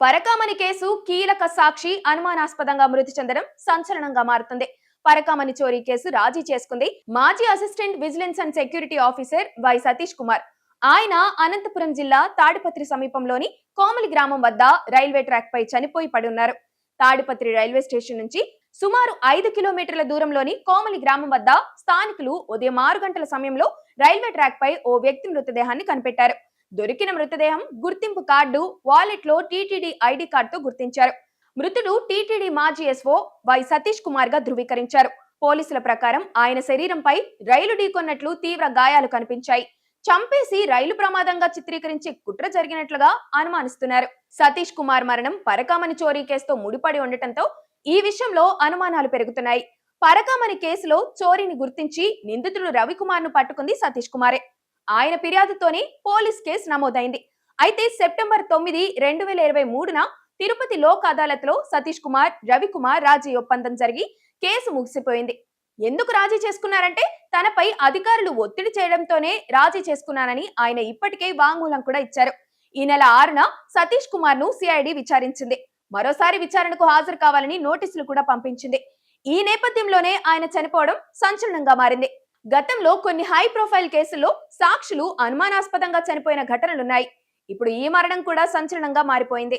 Parakamani case కీలక సాక్షి అనుమానాస్పదంగా మృతి చెందడం సంచలనంగా మారుతుంది. పరకామణి చోరీ కేసు రాజీ చేసుకుంది మాజీ assistant vigilance and security officer Y Satish Kumar. ఆయన అనంతపురం జిల్లా తాడిపత్రి సమీపంలోని కోమలి గ్రామం వద్ద రైల్వే ట్రాక్ పై చనిపోయి పడి ఉన్నారు. తాడిపత్రి రైల్వే స్టేషన్ నుంచి సుమారు ఐదు కిలోమీటర్ల దూరంలోని కోమలి గ్రామం వద్ద స్థానికులు ఉదయం ఆరు గంటల సమయంలో రైల్వే ట్రాక్ పై ఓ వ్యక్తి మృతదేహాన్ని కనిపెట్టారు. దొరికిన మృతదేహం గుర్తింపు కార్డు వాలెట్లో టీటీడీ ఐడి కార్డుతో గుర్తించారు. మృతుడు టీటీడీ మాజీ ఎస్ఓ వై సతీష్ కుమార్గా ధృవీకరించారు. పోలీసుల ప్రకారం ఆయన శరీరంపై రైలు ఢీకొన్నట్లు తీవ్ర గాయాలు కనిపించాయి. చంపేసి రైలు ప్రమాదంగా చిత్రీకరించే కుట్ర జరిగినట్లుగా అనుమానిస్తున్నారు. సతీష్ కుమార్ మరణం పరకామణి చోరీ కేసుతో ముడిపడి ఉండటంతో ఈ విషయంలో అనుమానాలు పెరుగుతున్నాయి. పరకామణి కేసులో చోరీని గుర్తించి నిందితుడు రవికుమార్ను పట్టుకుంది సతీష్ కుమారే. ఆయన ఫిర్యాదుతోనే పోలీస్ కేసు నమోదైంది. అయితే సెప్టెంబర్ తొమ్మిది రెండు వేల ఇరవై మూడున తిరుపతి లోక్ అదాలత్లో సతీష్ కుమార్ రవికుమార్ రాజీ ఒప్పందం జరిగి కేసు ముగిసిపోయింది. ఎందుకు రాజీ చేసుకున్నారంటే తనపై అధికారులు ఒత్తిడి చేయడంతోనే రాజీ చేసుకున్నానని ఆయన ఇప్పటికే వాంగ్మూలం కూడా ఇచ్చారు. ఈ నెల ఆరున సతీష్ కుమార్ను సిఐడి విచారించింది. మరోసారి విచారణకు హాజరు కావాలని నోటీసులు కూడా పంపించింది. ఈ నేపథ్యంలోనే ఆయన చనిపోవడం సంచలనంగా మారింది. గతంలో కొన్ని హై ప్రొఫైల్ కేసుల్లో సాక్షులు అనుమానాస్పదంగా చనిపోయిన ఘటనలున్నాయి. ఇప్పుడు ఈ మరణం కూడా సంచలనంగా మారిపోయింది.